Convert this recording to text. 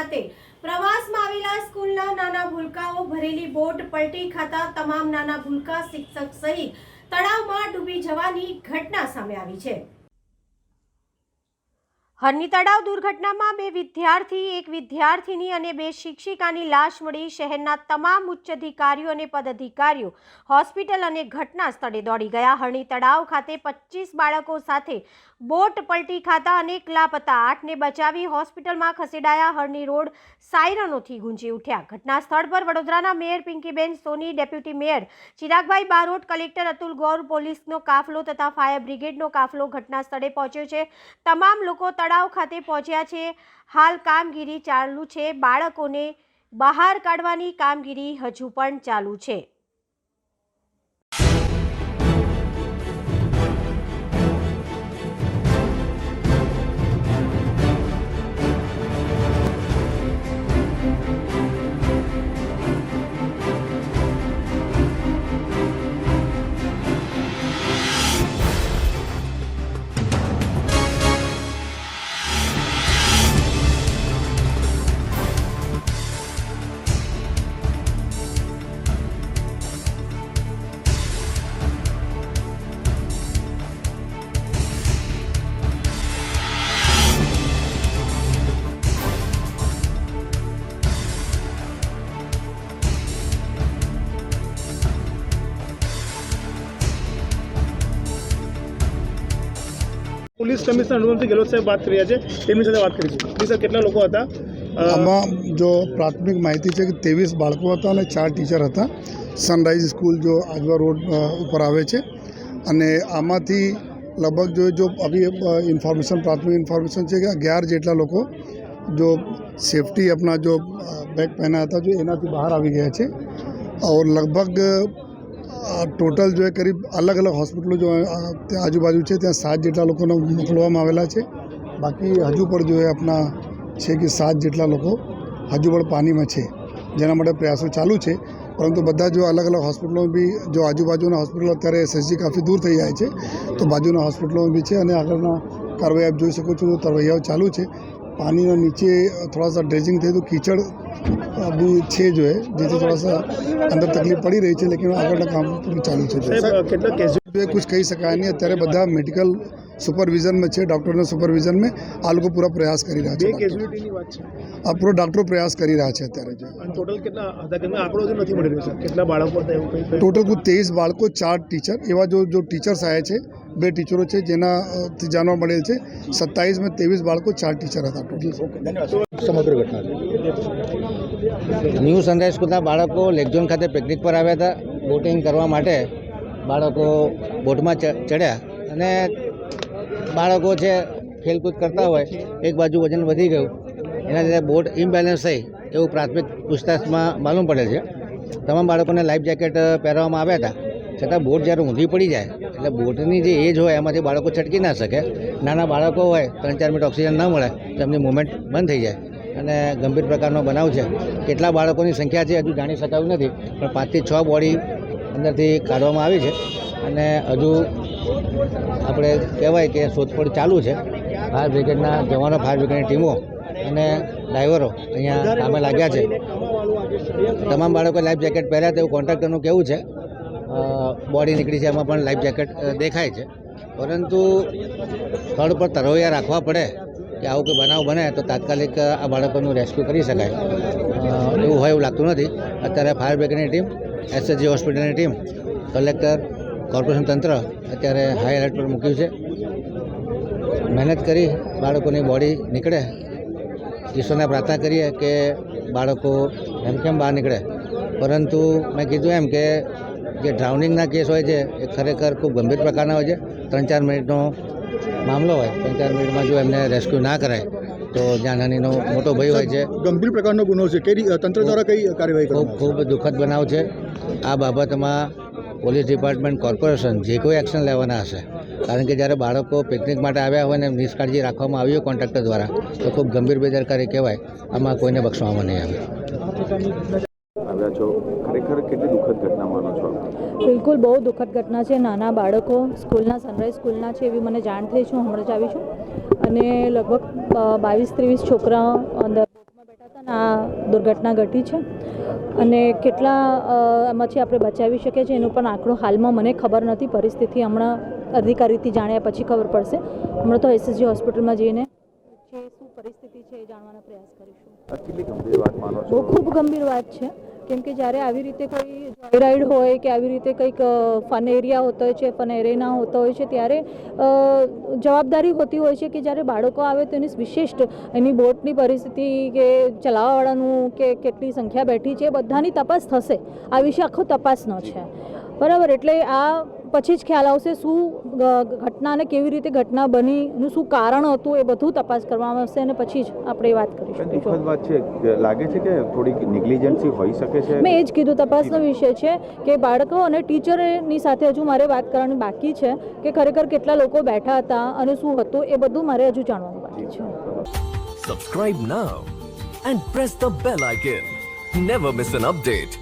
ખાતે. પ્રવાસમાં આવેલા સ્કૂલના નાના ભૂલકાઓ ભરેલી બોટ પલટી ખાતા તમામ નાના ભૂલકા શિક્ષક સહિત તળાવમાં ડૂબી જવાની ઘટના સામે આવી છે. હરની તળાવ દુર્ઘટનામાં બે વિદ્યાર્થી, એક વિદ્યાર્થીની અને બે શિક્ષિકાની લાશ મળી. શહેરના તમામ ઉચ્ચ અધિકારીઓ અને પદાધિકારીઓ હોસ્પિટલ અને ઘટના સ્થળે દોડી ગયા. હરણી તળાવ ખાતે પચીસ બાળકો સાથે બોટ પલટી ખાતા અનેક લાપતા આઠને બચાવી હોસ્પિટલમાં ખસેડાયા. હરણી રોડ સાયરનોથી ગુંજી ઉઠ્યા. ઘટના સ્થળ પર વડોદરાના mayor Pinkiben Soni, deputy mayor Chiragbhai Barot, collector Atul Gaur, પોલીસનો કાફલો તથા ફાયર બ્રિગેડનો કાફલો ઘટના સ્થળે પહોંચ્યો છે. તમામ લોકો તળાવ ખાતે પહોંચ્યા છે. હાલ કામગીરી ચાલુ છે. બાળકોને બહાર કાઢવાની કામગીરી હજુ પણ ચાલુ છે. પોલીસ કમિશનર અનુપમસિંહ ગેહલોત સાહેબ વાત કર્યા છે, તેમની સાથે વાત કરીશું. જી સર, કેટલા લોકો હતા? આમાં જો પ્રાથમિક માહિતી છે કે ત્રેવીસ બાળકો હતા અને ચાર ટીચર હતા. સનરાઈઝ સ્કૂલ જો આજવા રોડ ઉપર આવે છે. અને આમાંથી લગભગ જો જો અભી ઇન્ફોર્મેશન, પ્રાથમિક ઇન્ફોર્મેશન છે કે અગિયાર જેટલા લોકો જો સેફટી આપણા જો બેગ પહેના હતા, જો એનાથી બહાર આવી ગયા છે. ઓર લગભગ ટોટલ જો એ કરીબ અલગ અલગ હોસ્પિટલો જો ત્યાં આજુબાજુ છે, ત્યાં સાત જેટલા લોકોને મોકલવામાં આવેલા છે. બાકી હજુ પણ જો એ આપણા છે કે સાત જેટલા લોકો હજુ પણ પાણીમાં છે. જેના માટે પ્રયાસો ચાલુ છે. પરંતુ બધા જો અલગ અલગ હોસ્પિટલો બી જો આજુબાજુના હોસ્પિટલો અત્યારે એસએસજી કાફી દૂર થઈ જાય છે, તો બાજુના હોસ્પિટલો બી છે અને આગળના કાર્યવાહી આપ જોઈ શકો છો, તો તરવૈયાઓ ચાલુ છે. પાણીના નીચે थोड़ा सा ड्रेजिंग थे तो कीचड़ अभी છે જો જેથી થોડા સા અંદર તકલીફ પડી રહી છે લેકિન આગળના કામ પૂરું ચાલુ છે. કેટલા કેઝ્યુઅલ કુછ કહી શકાય નહીં અત્યારે બધા મેડિકલ સુપરવિઝનમાં છે ડૉક્ટરના સુપરવિઝનમાં. આ લોકો પૂરા પ્રયાસ કરી રહ્યા છે આ પૂરો ડૉક્ટરો પ્રયાસ કરી રહ્યા છે અત્યારે. જો ટોટલ કેટલા હતા આંકડો નથી મળી રહ્યો કેટલા બાળકો હતા એવું કંઈ કંઈ? ટોટલ કુલ ત્રેવીસ બાળકો ચાર ટીચર એવા જો જો ટીચર્સ આવ્યા છે બે ટીચરો છે જેના જાણવા મળેલ છે સત્તાવીસમાં ત્રેવીસ બાળકો ચાર ટીચર હતા ટોટલ સમગ્ર ઘટના ન્યૂ સનરાઈઝ સ્કૂલના બાળકો લેકઝોન ખાતે પિકનિક પર આવ્યા હતા. બોટિંગ કરવા માટે બાળકો બોટમાં ચડ્યા અને બાળકો છે, ખેલકૂદ કરતા હોય, એક બાજુ વજન વધી ગયું, એના લીધે બોટ ઇમ્બેલેન્સ થઈ એવું પ્રાથમિક પૂછતાછમાં માલુમ પડે છે. તમામ બાળકોને લાઈફ જેકેટ પહેરવામાં આવ્યા હતા. છતાં બોટ જ્યારે ઊંધી પડી જાય, એટલે બોટની જે એજ હોય, એમાંથી બાળકો છટકી ના શકે. નાના બાળકો હોય, ત્રણ ચાર મિનિટ ઓક્સિજન ન મળે, તો એમની મુવમેન્ટ બંધ થઈ જાય. અને ગંભીર પ્રકારનો બનાવ છે. કેટલા બાળકોની સંખ્યા છે, હજુ જાણી શકાયું નથી, પણ પાંચથી છ બોડી અંદરથી કાઢવામાં આવી છે. અને હજુ આપણે કહેવાય કે શોધખોળ ચાલુ છે. ફાયર બ્રિગેડના જવાનો, ફાયર બ્રિગેડની ટીમો અને ડ્રાઈવરો અહીંયા કામે લાગ્યા છે. તમામ બાળકોએ લાઈફ જેકેટ પહેર્યા તેવું કોન્ટ્રાક્ટરનું કહેવું છે. બોડી નીકળી છે, એમાં પણ લાઈફ જેકેટ દેખાય છે. પરંતુ સ્થળ પર તરવૈયા રાખવા પડે કે આવું કોઈ બનાવ બને તો તાત્કાલિક આ બાળકોનું રેસ્ક્યુ કરી શકાય. એવું હોય એવું લાગતું નથી. અત્યારે ફાયર બ્રિગેડની ટીમ, એસએસજી હોસ્પિટલની ટીમ, કલેક્ટર કોર્પોરેશન તંત્ર અત્યારે હાઈ એલર્ટ પર મૂક્યું છે. મહેનત કરી બાળકોની બોડી નીકળે. ઈશ્વરને પ્રાર્થના કરીએ કે બાળકો એમ કેમ બહાર નીકળે. પરંતુ મેં કીધું એમ કે જે ડ્રાઉનિંગના કેસ હોય છે એ ખરેખર ખૂબ ગંભીર પ્રકારના હોય છે. ત્રણ ચાર મિનિટનો મામલો હોય ત્રણ ચાર મિનિટમાં જો એમને રેસ્ક્યુ ના કરાય તો જાનહાનીનો મોટો ભય હોય છે. ગંભીર પ્રકારનો ગુનો છે. કઈ તંત્ર દ્વારા કઈ કાર્યવાહી ખૂબ ખૂબ દુઃખદ બનાવ છે. આ બાબતમાં પોલીસ ડિપાર્ટમેન્ટ કોર્પોરેશન જે કોઈ એક્શન લેવાના હશે કારણ કે જ્યારે બાળકો પિકનિક માટે આવ્યા હોય ને નિષ્કાળજી રાખવામાં આવી હોય કોન્ટ્રાક્ટર દ્વારા તો ખૂબ ગંભીર બેદરકારી કહેવાય આમાં કોઈને બક્ષવામાં નહીં આવે. આવ્યા છો. ખરેખર કેટલી દુઃખદ ઘટના માનો છો? બિલકુલ બહુ દુઃખદ ઘટના છે. નાના બાળકો સ્કૂલના સનરાઈઝ સ્કૂલના છે એવી મને જાણ થઈ છે. હું હમણાં જ આવી છું. અને લગભગ બાવીસ ત્રેવીસ છોકરા અંદર આ દુર્ઘટના ઘટી છે અને કેટલા આમાંથી આપણે બચાવી શકીએ છીએ એનો પણ આંકડો હાલમાં મને ખબર નથી. પરિસ્થિતિ હમણાં અધિકારીથી જાણ્યા પછી ખબર પડશે. હમણાં તો એસએસજી હોસ્પિટલમાં જઈને જે શું પરિસ્થિતિ છે એ જાણવાનો પ્રયાસ કરીશું. બહુ ખૂબ ગંભીર વાત છે. કેમ કે જ્યારે આવી રીતે કોઈ જોયરાઇડ હોય કે આવી રીતે કંઈક ફન એરિયા હોતો હોય છે, ફન એરેના હોતો હોય છે, ત્યારે જવાબદારી હોતી હોય છે કે જ્યારે બાળકો આવે તો એની વિશિષ્ટ એની બોટની પરિસ્થિતિ કે ચલાવવાવાળાનું કે કેટલી સંખ્યા બેઠી છે બધાની તપાસ થશે. આ વિશે આખો તપાસનો છે. બરાબર, એટલે આ પછી જ ખ્યાલ આવશે શું ઘટનાને કેવી રીતે ઘટના બની એનું શું કારણ હતું એ બધું તપાસ કરવામાં આવશે અને પછી જ આપણે વાત કરીશું વાત છે લાગે છે કે થોડીક નિગ્લિજન્સી હોઈ શકે છે? મેં એ જ કીધું તપાસનો વિષય છે કે બાળકો અને ટીચરની સાથે હજુ મારે વાત કરવાની બાકી છે કે ખરેખર કેટલા લોકો બેઠા હતા અને શું હતું એ બધું મારે હજુ જાણવાનું બાકી છે. Subscribe now and press the bell icon never miss an update.